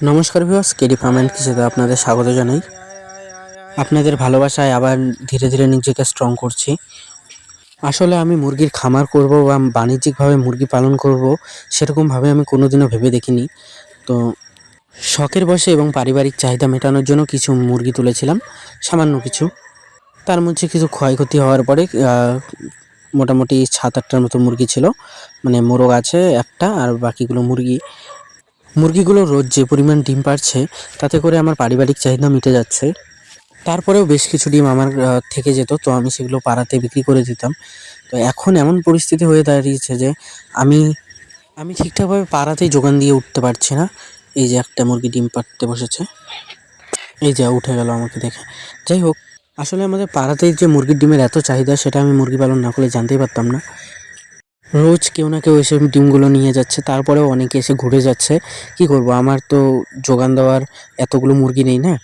নমস্কার viewers, KD farm and কৃষিতে আপনাদের স্বাগত জানাই। আপনাদের ভালোবাসায় আবার ধীরে ধীরে নিজেকে স্ট্রং করছি। আসলে আমি মুরগির খামার করব বা বাণিজ্যিকভাবে মুরগি পালন করব, সেরকমভাবে আমি কোনোদিনও ভেবে দেখিনি। তো শখের বসে এবং পারিবারিক চাহিদা মেটানোর জন্য কিছু মুরগি তুলেছিলাম, সামান্য কিছু। তার মধ্যে কিছু ক্ষয়ক্ষতি হওয়ার পরে মোটামুটি সাত আটটার মতো মুরগি ছিল। মানে মোরগ আছে একটা, আর বাকিগুলো মুরগি মুরগিগুলো রোজ যে পরিমাণ ডিম পারছে, তাতে করে আমার পারিবারিক চাহিদা মিটে যাচ্ছে। তারপরেও বেশ কিছু ডিম আমার থেকে যেত, তো আমি সেগুলো পাড়াতে বিক্রি করে দিতাম। তো এখন এমন পরিস্থিতি হয়ে দাঁড়িয়েছে যে আমি আমি ঠিকঠাকভাবে পাড়াতেই যোগান দিয়ে উঠতে পারছি না। এই যে একটা মুরগি ডিম পাড়তে বসেছে। এই যে উঠে গেল আমাকে দেখে। যাই হোক, আসলে আমাদের পাড়াতেই যে মুরগির ডিমের এত চাহিদা, সেটা আমি মুরগি পালন না করলে জানতেই পারতাম না। রোজ কেউ না কেউ এসে ডিমগুলো নিয়ে যাচ্ছে, তারপরেও অনেকে এসে ঘুরে যাচ্ছে। কি করব? আমার তো যোগান দেওয়ার এতগুলো মুরগি নেই না?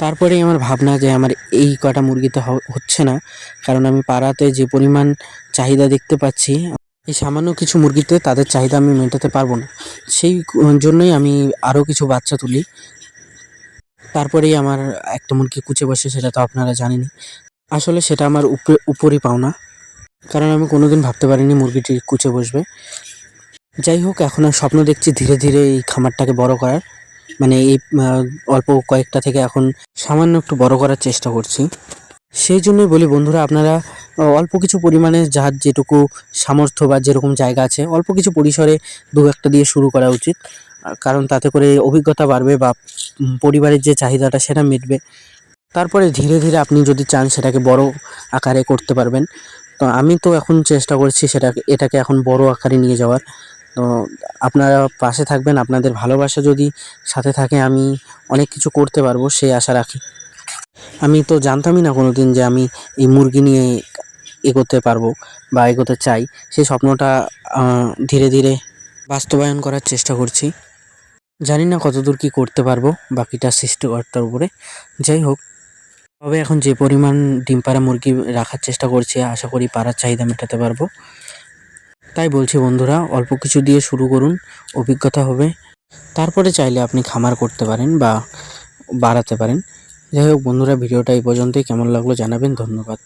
তারপরেই আমার ভাবনা যে আমার এই কটা মুরগিতে হচ্ছে না, কারণ আমি পাড়াতে যে পরিমাণ চাহিদা দেখতে পাচ্ছি, এই সামান্য কিছু মুরগিতে তাদের চাহিদা আমি মেটাতে পারব না। সেই জন্যই আমি আরও কিছু বাচ্চা তুলি। তারপরেই আমার একটা মুরগি কুচে বসে, সেটা তো আপনারা জানেনই। আসলে সেটা আমার উপরে, উপরই পাওনা। কারণ আমি কোনোদিন ভাবতে পারিনি মুরগিটি কুচে বসবে। যাই হোক, এখন আর স্বপ্ন দেখছি ধীরে ধীরে এই খামারটাকে বড় করার। মানে এই অল্প কয়েকটা থেকে এখন সামান্য একটু বড় করার চেষ্টা করছি। সেই জন্যই বলি বন্ধুরা, আপনারা অল্প কিছু পরিমাণে যার যেটুকু সামর্থ্য বা যেরকম জায়গা আছে, অল্প কিছু পরিসরে দু একটা দিয়ে শুরু করা উচিত। কারণ তাতে করে অভিজ্ঞতা বাড়বে বা পরিবারের যে চাহিদাটা সেটা মিটবে। তারপরে ধীরে ধীরে আপনি যদি চান সেটাকে বড় আকারে করতে পারবেন। তো আমি তো এখন চেষ্টা করছি সেটাকে এটাকে এখন বড় আকারে নিয়ে যাওয়ার। তো আপনারা পাশে থাকবেন, আপনাদের ভালোবাসা যদি সাথে থাকে, আমি অনেক কিছু করতে পারব, সেই আশা রাখি। আমি তো জানতামই না কোনো দিন যে আমি এই মুরগি নিয়ে এগোতে পারব বা এগোতে চাই। সেই স্বপ্নটা ধীরে ধীরে বাস্তবায়ন করার চেষ্টা করছি। জানি না কতদূর কি করতে পারব, বাকিটা সৃষ্টিকর্তার উপরে। যাই হোক তবে এখন যে পরিমাণ ডিম পাড়া মুরগি রাখার চেষ্টা করছি, আশা করি পাড়ার চাহিদা মেটাতে পারব। তাই বলছি বন্ধুরা, অল্প কিছু দিয়ে শুরু করুন, অভিজ্ঞতা হবে। তারপরে চাইলে আপনি খামার করতে পারেন বা বাড়াতে পারেন। যাই হোক বন্ধুরা, ভিডিওটা এই পর্যন্তই। কেমন লাগল জানাবেন, ধন্যবাদ।